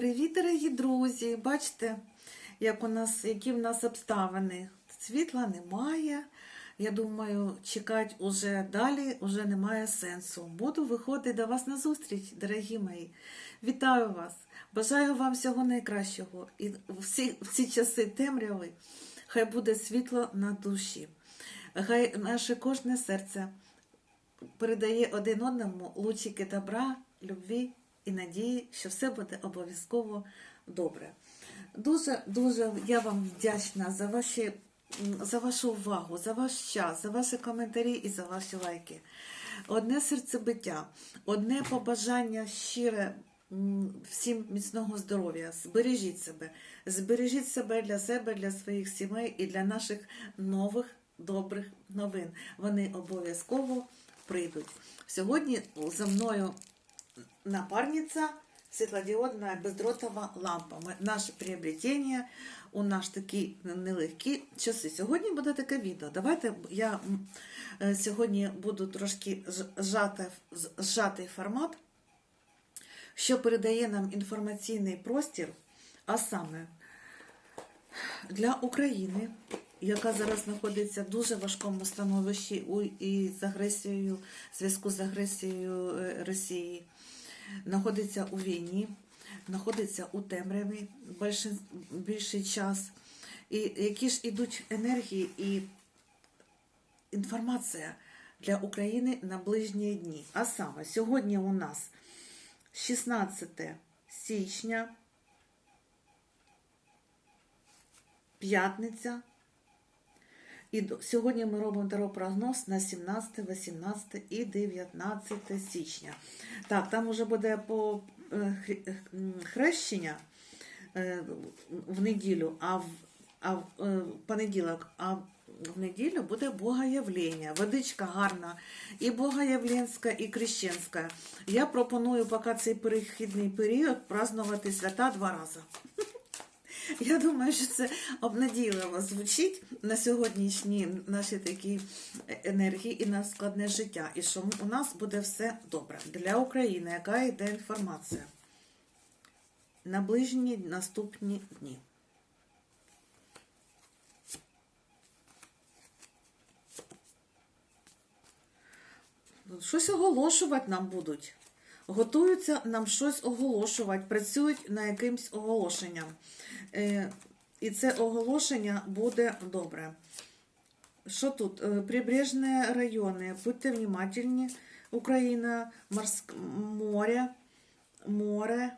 Привіт, дорогі друзі! Бачите, як у нас, які в нас обставини. Світла немає. Я думаю, чекати уже далі вже немає сенсу. Буду виходити до вас на зустріч, дорогі мої. Вітаю вас! Бажаю вам всього найкращого. І всі, в ці часи темряви хай буде світло на душі. Хай наше кожне серце передає один одному лучики добра, любві і надії, що все буде обов'язково добре. Дуже дуже я вам вдячна за ваші за вашу увагу, за ваш час, за ваші коментарі і за ваші лайки. Одне серцебиття, одне побажання щире всім міцного здоров'я. Збережіть себе, збережіть себе для себе, для своїх сімей і для наших нових добрих новин. Вони обов'язково прийдуть. Сьогодні за мною напарниця світлодіодна бездротова лампа. Наше приобретення у наш такі нелегкі часи. Сьогодні буде таке відео. Давайте я е, сьогодні буду трошки зжати, зжатий формат, що передає нам інформаційний простір, а саме для України, яка зараз знаходиться в дуже важкому становищі і з агресією, зв'язку з агресією е, Росії, знаходиться у війні, знаходиться у темряві більший, більший час. І які ж ідуть енергії і інформація для України на ближні дні. А саме, сьогодні у нас 16 січня, п'ятниця. І сьогодні ми робимо таропрогноз на 17, 18 і 19 січня. Так, там уже буде по е, е, хрещення е, в неділю, а в, а в понеділок, а в неділю буде Богоявлення. Водичка гарна, і Богоявленська, і Крещенська. Я пропоную поки цей перехідний період празднувати свята два рази. Я думаю, що це обнадійливо звучить на сьогоднішні наші такі енергії і на складне життя. І що у нас буде все добре для України, яка йде інформація на ближні наступні дні. Щось оголошувати нам будуть. Готуються нам щось оголошувати, працюють над якимсь оголошенням. Е, І це оголошення буде добре. Що тут? Е, Прибрежні райони. Будьте внимательні. Україна, морськ... море, море,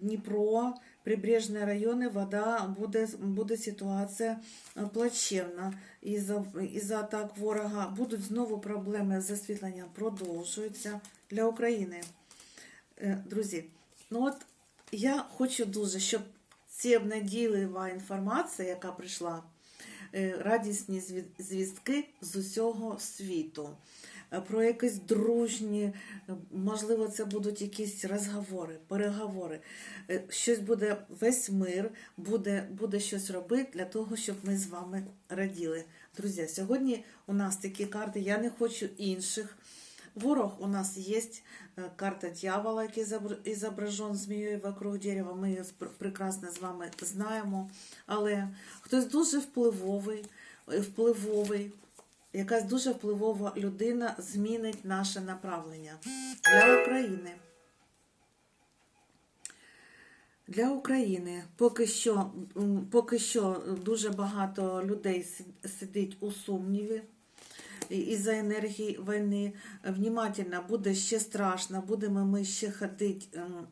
Дніпро, прибрежні райони, вода, буде, буде ситуація е, плачевна. Із-за із атак ворога будуть знову проблеми з освітленням, продовжуються для України. Е, Друзі, ну от я хочу дуже, щоб ці обнадійлива інформація, яка прийшла, е, радісні звістки з усього світу, е, про якісь дружні, можливо, це будуть якісь розговори, переговори. Щось буде весь мир, буде, буде щось робити для того, щоб ми з вами раділи. Друзі, сьогодні у нас такі карти, я не хочу інших. Ворог у нас є карта дьявола, який изображен змією вокруг дерева. Ми її прекрасно з вами знаємо. Але хтось дуже впливовий, е, впливовий, якась дуже впливова людина змінить наше направлення для України. Для України поки що, поки що дуже багато людей сидить у сумніві із-за енергії війни. Внімательно буде ще страшно, будемо ми ще ходити. ем,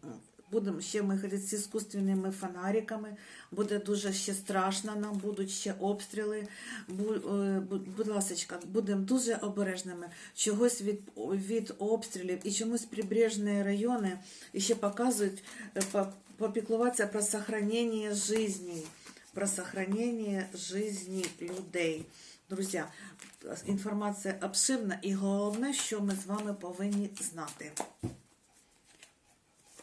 Будемо ще ми ходити з іскусственними фонариками, буде дуже ще страшно, нам будуть ще обстріли. Бу- Будь ласка, будемо дуже обережними. Чогось від, від обстрілів і чомусь прибережні райони ще показують попіклуватися про сохранення життя, про сохранення життя людей. Друзі, інформація обширна і головне, що ми з вами повинні знати.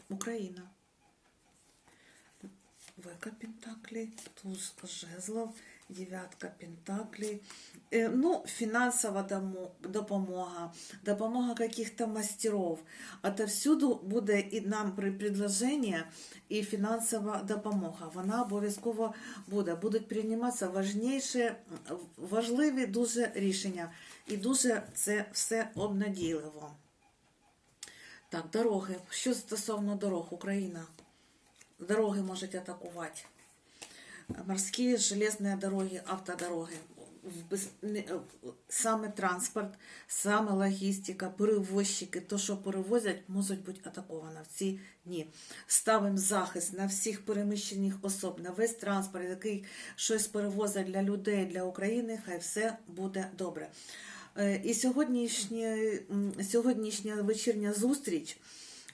Україна. Века Пентаклі, туз жезлов Дев'ятка Пентаклей. Е, Ну, фінансова допомога, допомога каких-то мастеров. Отовсюду буде і нам при і фінансова допомога. Вона обов'язково буде. Будуть прийматися важніші, важливі дуже рішення. І дуже це все обнадійливо. Так, дороги. Що стосовно дорог, Україна? Дороги можуть атакувати. Морські, железні дороги, автодороги. Е, Саме транспорт, саме логістика, перевозчики, то, що перевозять, можуть бути атаковані в ці дні. Ставимо захист на всіх переміщених особ, на весь транспорт, який щось перевозить для людей, для України, хай все буде добре. І сьогоднішня, сьогоднішня вечірня зустріч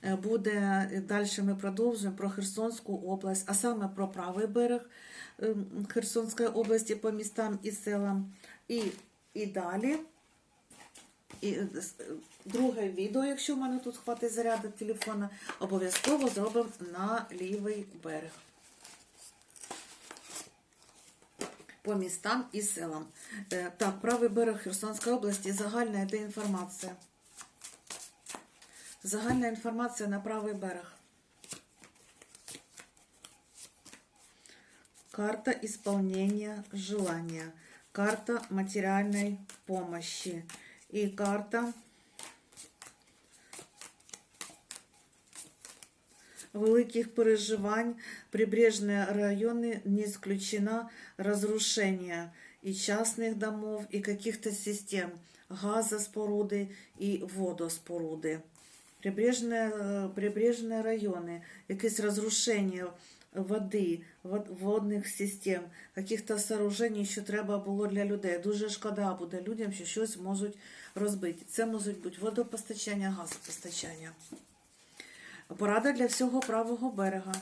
е, буде далі. Ми продовжуємо про Херсонську область, а саме про правий берег Херсонської області по містам і селам. І, і далі. І е, е, друге відео, якщо в мене тут хватить заряду телефона, обов'язково зробимо на лівий берег. По містам і селам. Е, Так, правий берег Херсонської області, загальна йде інформація. Загальна інформація на правий берег. Карта исполнения желания. Карта материальной помощи. И карта великих переживань. Прибрежные районы не исключено разрушение и частных домов, и каких-то систем газоспоруды и водоспоруды. Прибрежные, е, прибрежные райони, якесь розрушення води, вод- водних систем, каких-то сооружень, що треба було для людей. Дуже шкода буде людям, що щось можуть розбити. Це можуть бути водопостачання, газопостачання. Порада для всього правого берега.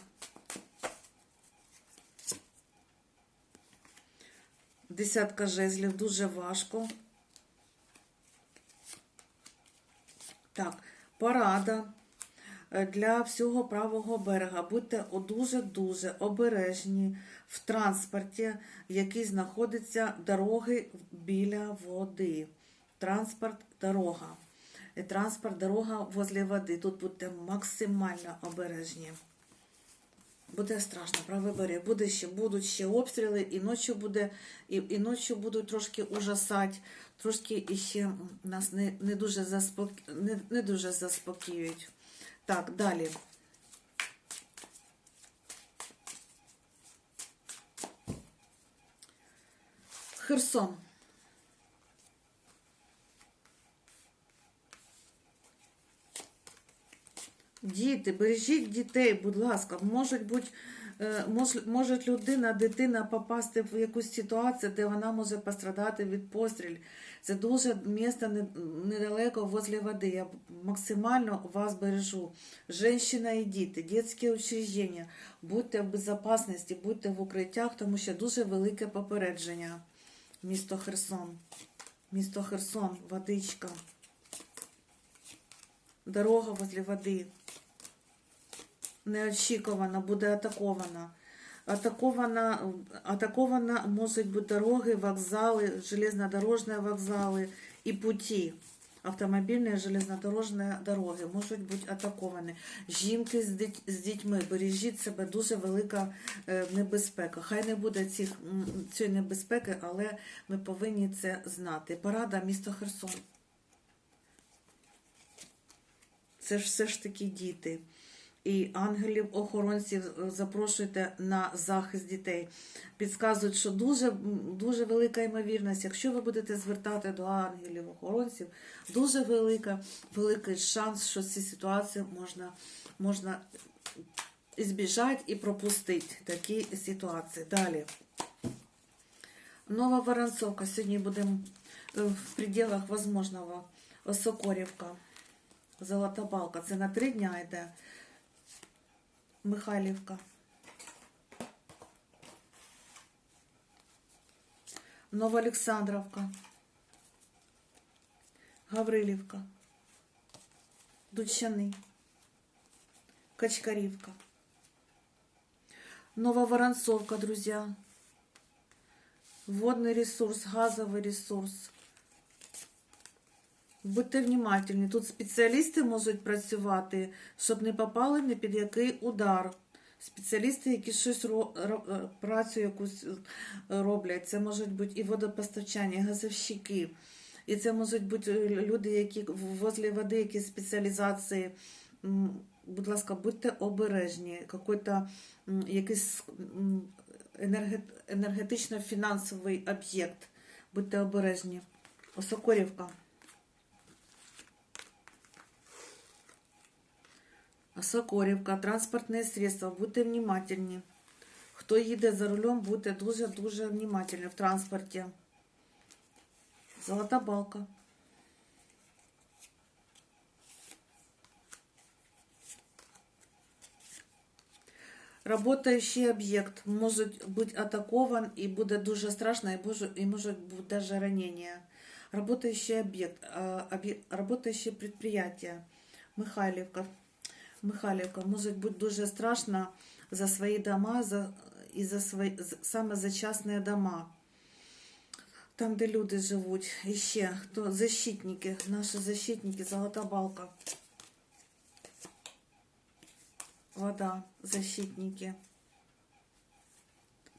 Десятка жезлів дуже важко. Так, порада для всього правого берега. Будьте дуже-дуже обережні в транспорті, який знаходиться дороги біля води. Транспорт, дорога. Е, Транспорт, дорога возле води. Тут будьте максимально обережні. Буде страшно, правий берег. Буде ще, будуть ще обстріли, і ночі буде, і, і ночі будуть трошки ужасати, трошки іще нас не, не, дуже заспок... не, не дуже заспокіюють. Так, далі. Херсон. Діти, бережіть дітей, будь ласка, можуть бути, е, може людина, дитина попасти в якусь ситуацію, де вона може пострадати від пострілів. Це дуже не- недалеко возле води. Я максимально вас бережу. Женщина і діти, дитячі учреждення, будьте в безпечності, будьте в укриттях, тому що дуже велике попередження. Місто Херсон. Місто Херсон, водичка. Дорога возле води неочікувано буде атакована. Атакована, атакована можуть бути дороги, вокзали, железнодорожні вокзали і путі. Автомобільні железнодорожні дороги можуть бути атаковані. Жінки з, дітьми, бережіть себе, дуже велика е, небезпека. Хай не буде цих, цієї небезпеки, але ми повинні це знати. Порада місто Херсон. Це ж все ж таки діти. І ангелів-охоронців е, запрошуйте на захист дітей. Підказують, що дуже, дуже велика ймовірність, якщо ви будете звертати до ангелів-охоронців, дуже велика, великий шанс, що ці ситуації можна, можна збіжати і пропустити такі ситуації. Далі. Нова Воронцовка. Сьогодні будемо е, в пределах возможного. Осокорівка. Золота балка. Це на три дня йде. Михайлівка. Новоолександровка. Гаврилівка. Дучани. Качкарівка. Нововоронцовка, друзья. водний ресурс, газовий ресурс. Будьте внимательні. Тут спеціалісти можуть працювати, щоб не попали ні під який удар. Спеціалісти, які щось е, працю якусь е, роблять. Це можуть бути і водопостачання, і газовщики. І це можуть бути е, люди, які возле води, які спеціалізації. Будь ласка, будьте обережні. Якийсь енергетично-фінансовий об'єкт. Будьте обережні. Осокорівка. Осокорівка, транспортне средство, будьте внимательні. Хто їде за рулем, будьте дуже-дуже внимательні в транспорті. Золота балка. Работающий об'єкт може бути атакован і буде дуже страшно, і може, і може бути даже ранение. Работающий объект, а, объ- работающее предприятие. Михайлівка. Михайлівка може бути дуже страшно за свої дома за, і за свої, саме за частні дома. Там, де люди живуть. І ще хто защитники, наші защитники, золота балка. Вода, защитники.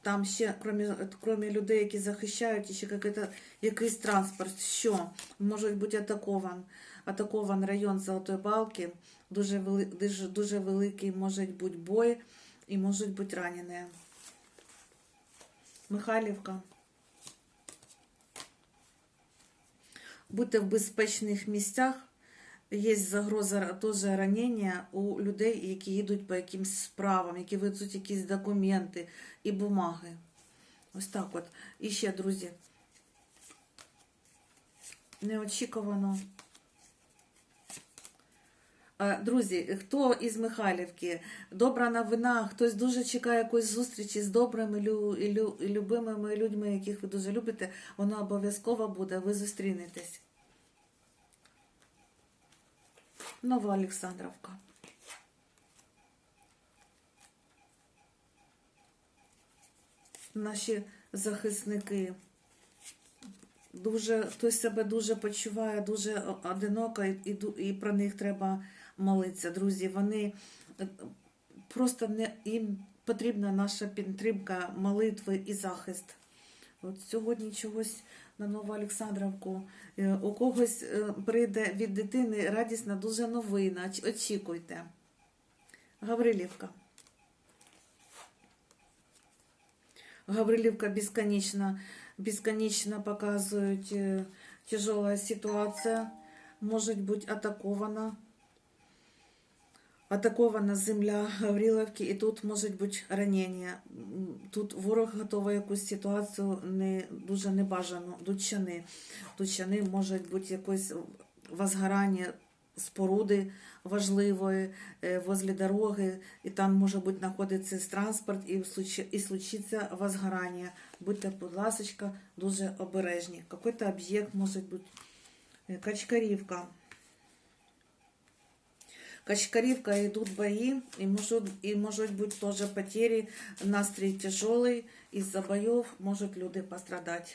Там ще, крім, крім людей, які захищають, ще якийсь, якийсь транспорт, що може бути атакован. Атакован район Золотої Балки, дуже, вели, дуже, дуже великий може бути бой і можуть бути ранені. Михайлівка. Будьте в безпечних місцях. Є загроза теж ранення у людей, які їдуть по якимсь справам, які везуть якісь документи і бумаги. Ось так от. І ще, друзі, неочікувано. Е, Друзі, хто із Михайлівки? Добра новина, хтось дуже чекає якоїсь зустрічі з добрими лю, і лю, і любимими людьми, яких ви дуже любите, воно обов'язково буде, ви зустрінетесь. Нова Олександровка. Наші захисники. Дуже, хтось себе дуже почуває, дуже одиноко, і, і, і про них треба молитися. Друзі, вони е, просто не, їм потрібна наша підтримка, молитви і захист. От сьогодні чогось на Нову Олександровку. Е, У когось е, прийде від дитини радісна дуже новина. Очікуйте. Гаврилівка. Гаврилівка безконечно, безконечно показують тяжела ситуація, може бути атакована. Атакована земля Гавриловки, і тут може бути ранення. Тут ворог готовий якусь ситуацію не дуже небажану. Дучани. Дучани можуть бути якось возгорання споруди важливої е, возле дороги, і там може бути знаходитися транспорт, і, і случиться возгорання. Будьте, будь ласка, дуже обережні. Какой-то об'єкт може бути е, Качкарівка. Качкарівка йдуть бої, і можуть, і можуть бути теж потери, настрій тяжелий, із-за бойов можуть люди пострадати.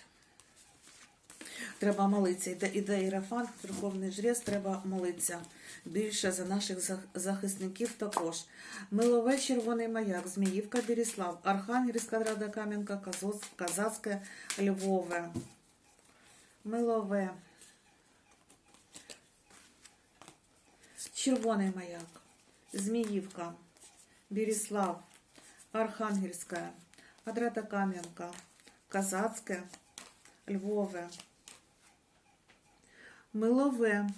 Треба молитися. Іде, іде Ірафант, Верховний Жрець, треба молитися. Більше за наших захисників також. Милове Червоний маяк, Зміївка, Беріслав, Архангельська, Рада Кам'янка, Казацьке, Львове. Милове. Червоний маяк, Зміївка, Беріслав, Архангельська, Адрата Кам'янка, Казацьке, Львове. Милове.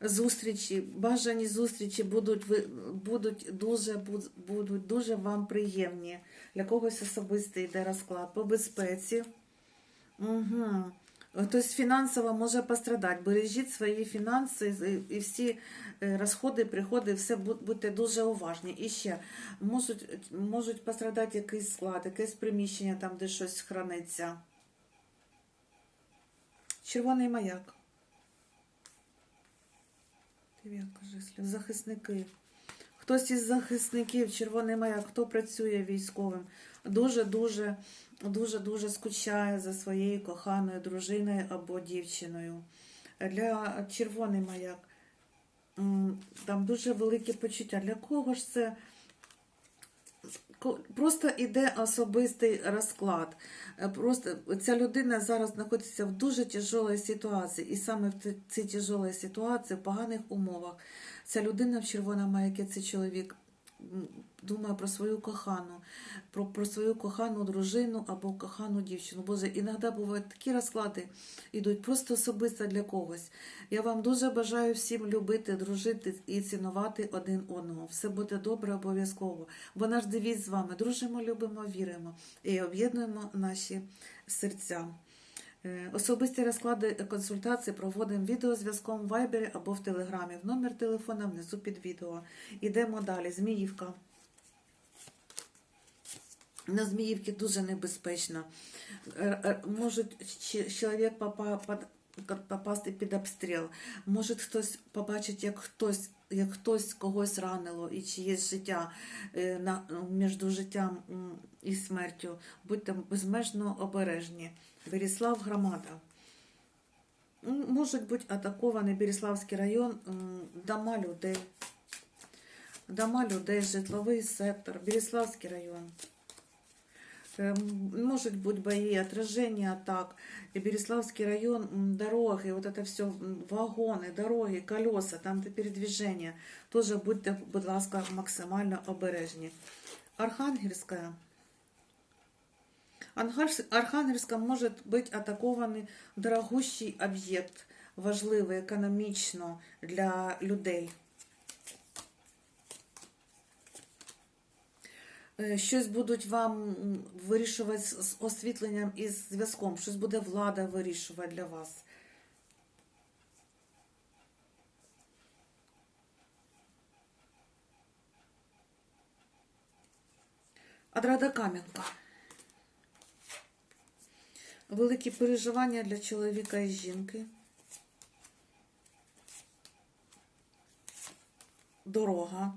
Зустрічі, бажані зустрічі будуть, будуть, дуже, будуть дуже вам приємні. Для когось особистий йде розклад по безпеці. Угу. Хтось фінансово може пострадати. Бережіть свої фінанси і- всі розходи, приходи, все бу- будьте дуже уважні. І ще можуть, можуть пострадати якийсь склад, якесь приміщення, там, де щось храниться. Червоний маяк. Захисники. Хтось із захисників, червоний маяк, хто працює військовим, дуже-дуже дуже-дуже скучає за своєю коханою дружиною або дівчиною. Для червоний маяк там дуже велике почуття. Для кого ж це? Просто іде особистий розклад. Е, Просто ця людина зараз знаходиться в дуже тяжелій ситуації, і саме в ці- цій тяжелій ситуації, в поганих умовах, ця людина в червоному маякі, цей чоловік думає про свою кохану, про, про свою кохану дружину або кохану дівчину. Боже, іноді бувають такі розклади, ідуть просто особисто для когось. Я вам дуже бажаю всім любити, дружити і цінувати один одного. Все буде добре обов'язково. Бо наш девіз з вами дружимо, любимо, віримо і об'єднуємо наші серця. Е, Особисті розклади консультації проводимо відеозв'язком в Вайбері або в Телеграмі. В номер телефона внизу під відео. Ідемо далі. Зміївка. На Зміївці дуже небезпечно. Е, е, Може чоловік попасти під обстріл. Може хтось побачить, як хтось, як хтось когось ранило і чиєсь життя між життям і смертю. Будьте безмежно обережні. Беріслав громада. М, Можуть бути атакований Беріславський район, дома людей. Дома людей, житловий сектор, Беріславський район. Может быть бои, отражение атак. И Береславский район, дороги, вот это все, вагони, дороги, колеса, там де передвіження. Тоже будьте, будь ласка, максимально обережні. Архангельська. Ангельс- Архангельська може бути атакований дорогущий об'єкт, важливий економічно для людей. Е, Щось будуть вам вирішувати з освітленням і з зв'язком, щось буде влада вирішувати для вас. Адрада Кам'янка. Великі переживання для чоловіка і жінки. Дорога.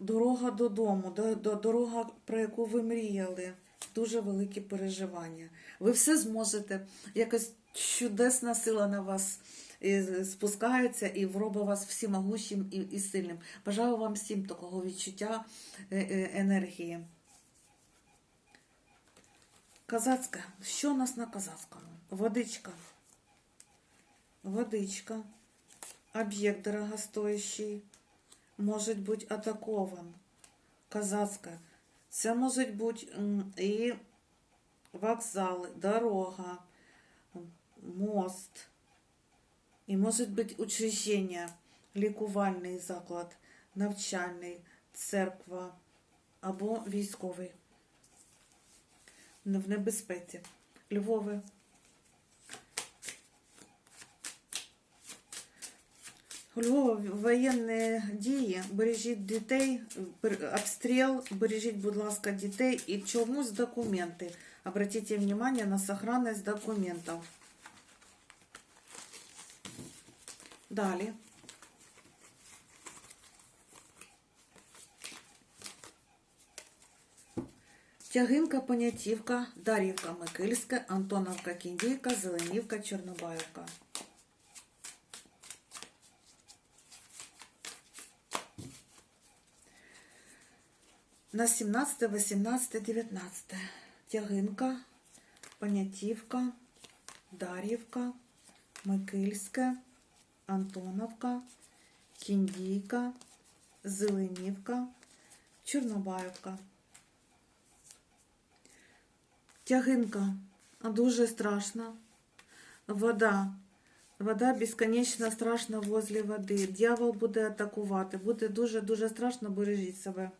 Дорога додому, до, до, дорога, про яку ви мріяли. Дуже великі переживання. Ви все зможете. Якась чудесна сила на вас е, спускається і робить вас всімогущим і, і сильним. Бажаю вам всім такого відчуття е, е, енергії. Казацька. Що у нас на казацькому? Водичка. Водичка. Об'єкт дорогостоящий. Може бути атакован. Казацька. Це можуть бути і вокзали, дорога, мост. І може бути учреждення, лікувальний заклад, навчальний, церква або військовий. В небезпеці. Львове. У Львові воєнні дії, бережіть дітей, обстріл, бережіть, будь ласка, дітей і чомусь документи. Обратите внимание на сохранность документов. Далі. Тягинка, Понятівка, Дар'ївка, Микильська, Антоновка, Кіндійка, Зеленівка, Чорнобаївка. На 17, 18, 19. Тягинка, Понятівка, Дар'ївка, Микильське, Антоновка, Кіндійка, Зеленівка, Чорнобаївка. Тягинка дуже страшна. Вода. Вода безконечно страшна возле води. Дьявол буде атакувати. Буде дуже-дуже страшно, бережіть себе.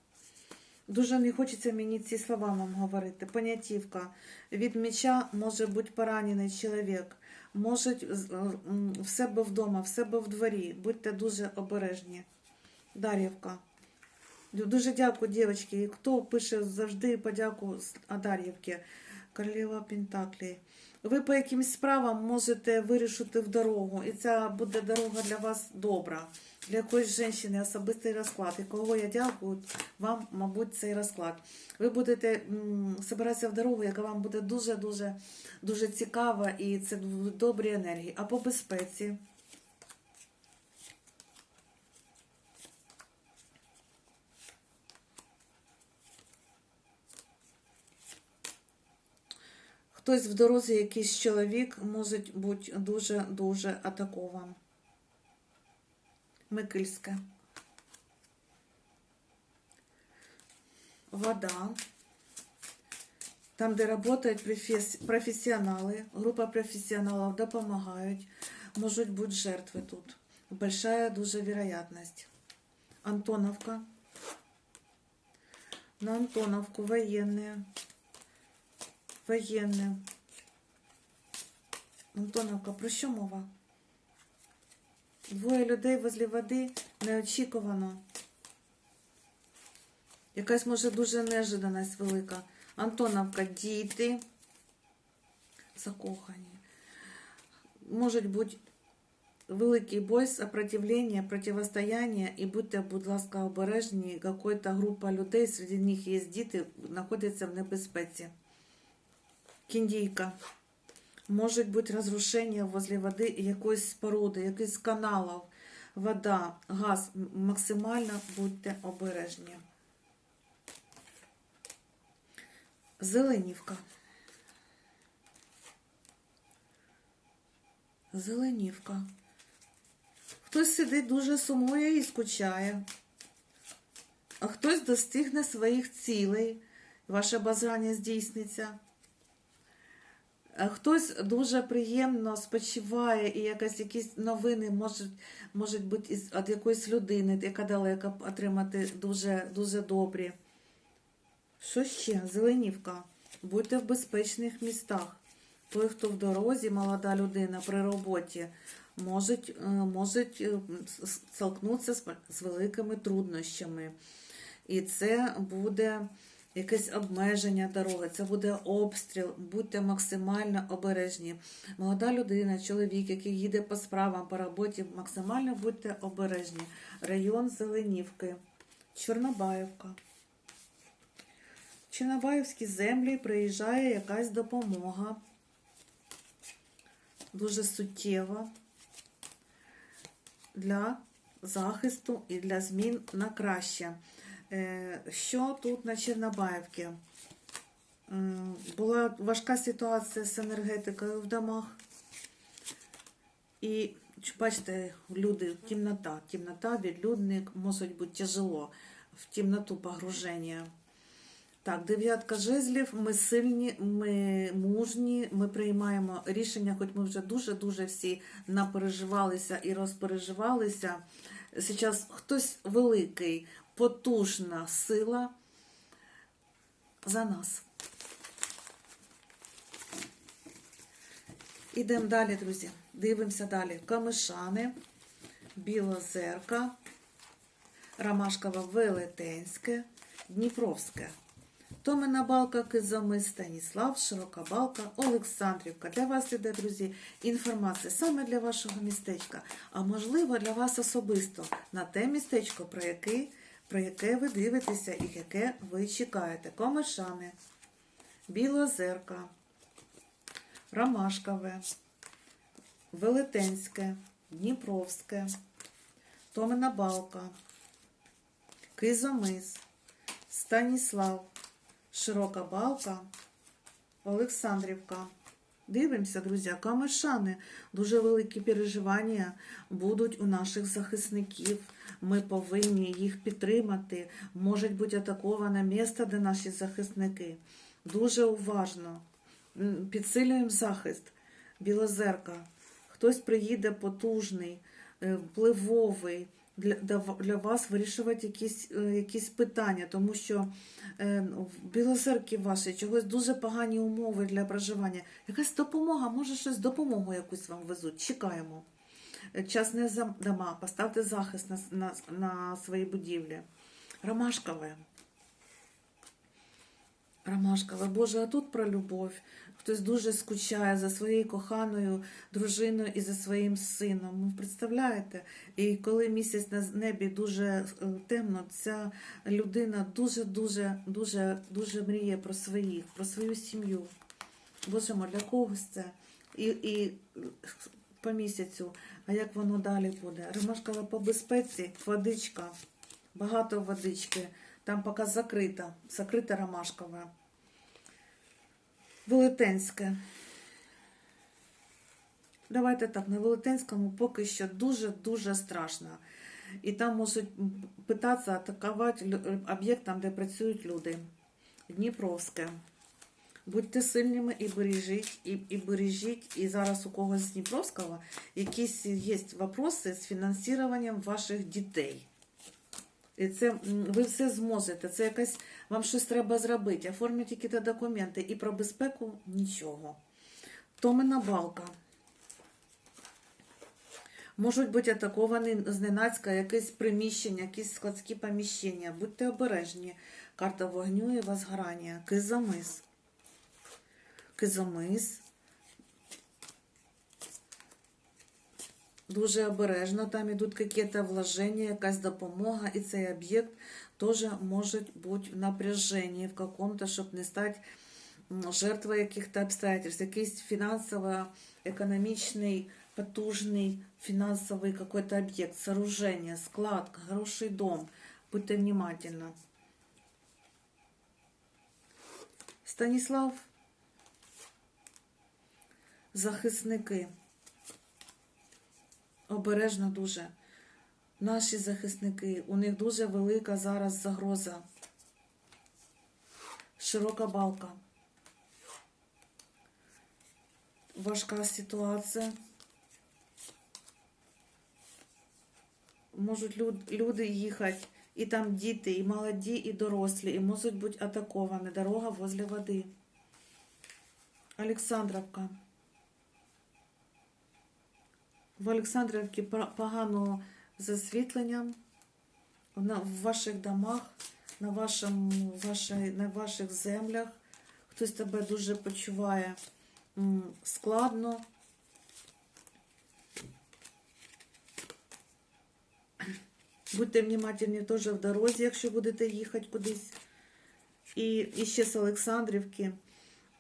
Дуже не хочеться мені ці слова вам говорити. Понятівка. Від меча може бути поранений чоловік. Може в себе вдома, в себе в дворі. Будьте дуже обережні. Дар'ївка. Дуже дякую, дівчатки. Хто пише завжди подяку Адар'ївки. Королева Пентаклі. ви по якимсь справам можете вирішити в дорогу, і ця буде дорога для вас добра. Для якоїсь жінки особистий розклад. І кого я дякую, вам, мабуть, цей розклад. Ви будете збиратися в дорогу, яка вам буде дуже-дуже дуже цікава, і це добрі енергії. А по безпеці. Хтось в дорозі, якийсь чоловік, може бути дуже-дуже атакован. Микильське. Вода. Там, де працюють професі- професіонали, група професіоналів допомагають. Можуть бути жертви тут. Большая дуже вероятность. Антоновка. На Антоновку военные. Воєнне. Антоновка, про що мова? Двоє людей возле води неочікувано. Якась може дуже неожиданість велика. Антоновка, діти. Закохані. Можуть бути великий бой, сопротивлення, противостояння, і будьте, будь ласка, обережні, якась група людей, серед них є діти, знаходяться в небезпеці. Кіндійка. Може бути розрушення возле води якоїсь споруди, якихось каналів, вода, газ. Максимально будьте обережні. Зеленівка. Зеленівка. Хтось сидить дуже сумує і скучає, а хтось достигне своїх цілей. Ваше бажання здійсниться. А Хтось дуже приємно спочиває і якась якісь новини можуть, можуть бути із від якоїсь людини, яка далека отримати дуже, дуже добрі. Що ще? Зеленівка. Будьте в безпечних містах. Той, хто в дорозі, молода людина при роботі, можуть, е, можуть е, столкнутися з великими труднощами. І це буде якесь обмеження дороги, це буде обстріл, будьте максимально обережні. Молода людина, чоловік, який їде по справам, по роботі, максимально будьте обережні. Район Зеленівки, Чорнобаївка. В Чорнобаївські землі приїжджає якась допомога. Дуже суттєва для захисту і для змін на краще. Е, Що тут на Чорнобаївці? М, Була важка ситуація з енергетикою в домах. І бачите, люди, темнота, темнота, відлюдник, може бути тяжело в темноту погруження. Так, дев'ятка жезлів, ми сильні, ми мужні, ми приймаємо рішення, хоч ми вже дуже-дуже всі напереживалися і розпереживалися. Зараз хтось великий, потужна сила за нас. Ідемо далі, друзі. Дивимося далі. Камишани, Білозерка, Ромашково Велетенське, Дніпровське. Томина балка, Кизоми, Станіслав, Широка балка, Олександрівка. Для вас іде, друзі, інформація саме для вашого містечка, а можливо для вас особисто на те містечко, про яке, про яке ви дивитеся і яке ви чекаєте. Комишани, Білозерка, Ромашкове, Велетенське, Дніпровське, Томина балка, Кизомис, Станіслав, Широка балка, Олександрівка. Дивимося, друзі, камешани. Дуже великі переживання будуть у наших захисників. Ми повинні їх підтримати. Може бути атаковане місто, де наші захисники. Дуже уважно. Підсилюємо захист. Білозерка. Хтось приїде потужний, е, впливовий для, для- вас вирішувати якісь, е, якісь питання, тому що е, в білозерки ваші чогось дуже погані умови для проживання. Якась допомога, може щось допомогу якусь вам везуть. Чекаємо. Е, Частні зам- дома, поставте захист на, на, на свої будівлі. Ромашкове. Ромашкова, Боже, а тут про любов. Хтось дуже скучає за своєю коханою дружиною і за своїм сином. Ви представляєте? І коли місяць на небі дуже е, темно, ця людина дуже, дуже, дуже, дуже мріє про своїх, про свою сім'ю. Боже мой, для когось це. І, і по місяцю, а як воно далі буде? Ромашкова по безпеці, водичка, багато водички. Там поки закрита, закрита Ромашкова. Велетенське. Давайте так, на Велетенському поки що дуже-дуже страшно. І там можуть питатися атакувати об'єкт там, де працюють люди. Дніпровське. Будьте сильними і бережіть, і, і бережіть. І зараз у когось з Дніпровського якісь є вопроси з фінансуванням ваших дітей. І це ви все зможете. Це якась вам щось треба зробити. Оформіть якісь документи. І про безпеку нічого. Томина балка. Можуть бути атаковані зненацька якесь приміщення, якісь складські поміщення. Будьте обережні. Карта вогню і возгорання. Кизамис. Кизамис. Дуже обережно, там ідуть якісь вложення, якась допомога, і цей об'єкт теж може бути в напряженні в каком-то, щоб не стати м, жертвою яких-то обстоятельств. Якийсь фінансово-економічний, потужний фінансовий какой-то об'єкт, сооружение, склад, хороший дом. Будьте внимательны. Станіслав. Захисники. Обережно дуже. Наші захисники, у них дуже велика зараз загроза. Широка балка. Важка ситуація. Можуть люд- люди їхати, і там діти, і молоді, і дорослі, і можуть бути атаковані. Дорога возле води. Олександровка. В Олександрівці па- погано з освітленням в ваших домах, на, вашому, на ваших землях. Хтось тебе дуже почуває складно. Будьте внимательні теж в дорозі, якщо будете їхати кудись. І, і ще з Олександрівки.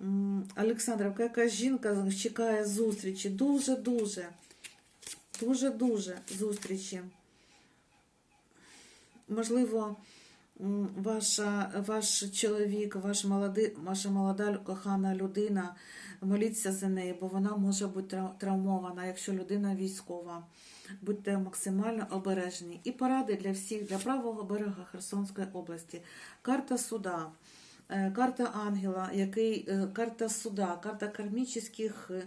М, Олександрівка, якась жінка чекає зустрічі. Дуже-дуже. Дуже-дуже зустрічі. Можливо, ваша, ваш чоловік, ваш молодий, ваша молода кохана людина, моліться за неї, бо вона може бути травмована, якщо людина військова. Будьте максимально обережні. І поради для всіх, для правого берега Херсонської області. Карта суда. Е, Карта ангела, який е, карта суда, карта кармічних, е,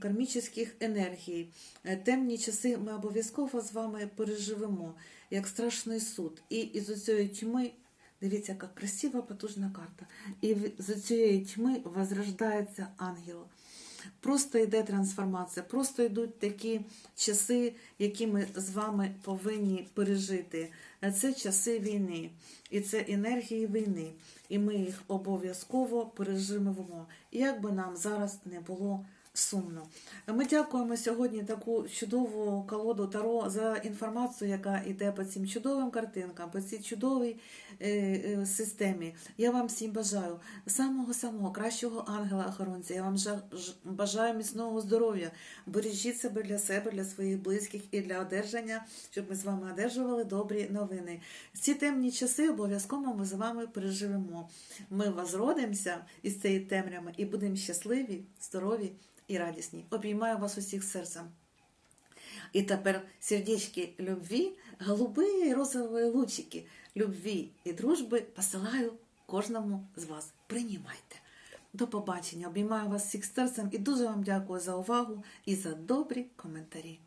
кармічних енергій. Е, Темні часи ми обов'язково з вами переживемо, як страшний суд. І із цієї тьми, дивіться, яка красива, потужна карта. І з цієї тьми возрождається ангел. Просто йде трансформація, просто йдуть такі часи, які ми з вами повинні пережити. Е, Це часи війни, і це енергії війни. І ми їх обов'язково переживемо. Як би нам зараз не було сумно. Ми дякуємо сьогодні таку чудову колоду Таро за інформацію, яка йде по цим чудовим картинкам, по цій чудовій е, е, системі. Я вам всім бажаю самого самого кращого ангела-охоронця. Я вам жа- бажаю міцного здоров'я. Бережіть себе для себе, для своїх близьких і для одержання, щоб ми з вами одержували добрі новини. Ці темні часи обов'язково ми з вами переживемо. Ми возродимося із цієї темряви і будемо щасливі, здорові і радісні. Обіймаю вас усіх серцем. І тепер сердечки любві, голубі і розові лучики любві і дружби посилаю кожному з вас. Приймайте. До побачення. Обіймаю вас всіх серцем і дуже вам дякую за увагу і за добрі коментарі.